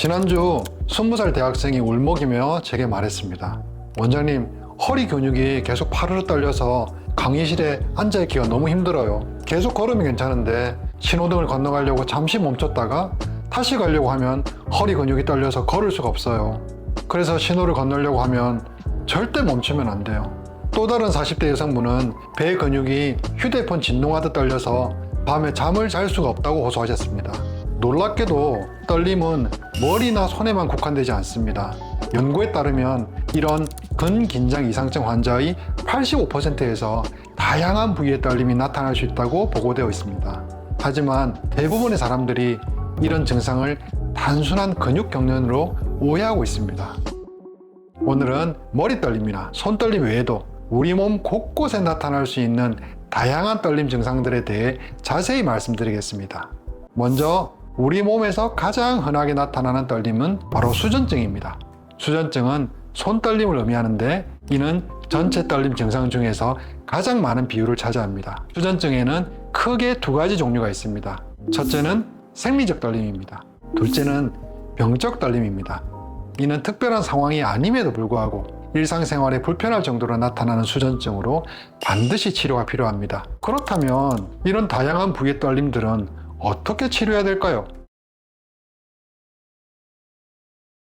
지난주 20살 대학생이 울먹이며 제게 말했습니다. 원장님, 허리 근육이 계속 파르르 떨려서 강의실에 앉아 있기가 너무 힘들어요. 계속 걸으면 괜찮은데 신호등을 건너가려고 잠시 멈췄다가 다시 가려고 하면 허리 근육이 떨려서 걸을 수가 없어요. 그래서 신호를 건너려고 하면 절대 멈추면 안 돼요. 또 다른 40대 여성분은 배 근육이 휴대폰 진동하듯 떨려서 밤에 잠을 잘 수가 없다고 호소하셨습니다. 놀랍게도 떨림은 머리나 손에만 국한되지 않습니다. 연구에 따르면 이런 근긴장 이상증 환자의 85%에서 다양한 부위의 떨림이 나타날 수 있다고 보고되어 있습니다. 하지만 대부분의 사람들이 이런 증상을 단순한 근육 경련으로 오해하고 있습니다. 오늘은 머리 떨림이나 손 떨림 외에도 우리 몸 곳곳에 나타날 수 있는 다양한 떨림 증상들에 대해 자세히 말씀드리겠습니다. 먼저 우리 몸에서 가장 흔하게 나타나는 떨림은 바로 수전증입니다. 수전증은 손떨림을 의미하는데 이는 전체 떨림 증상 중에서 가장 많은 비율을 차지합니다. 수전증에는 크게 두 가지 종류가 있습니다. 첫째는 생리적 떨림입니다. 둘째는 병적 떨림입니다. 이는 특별한 상황이 아님에도 불구하고 일상생활에 불편할 정도로 나타나는 수전증으로 반드시 치료가 필요합니다. 그렇다면 이런 다양한 부위의 떨림들은 어떻게 치료해야 될까요?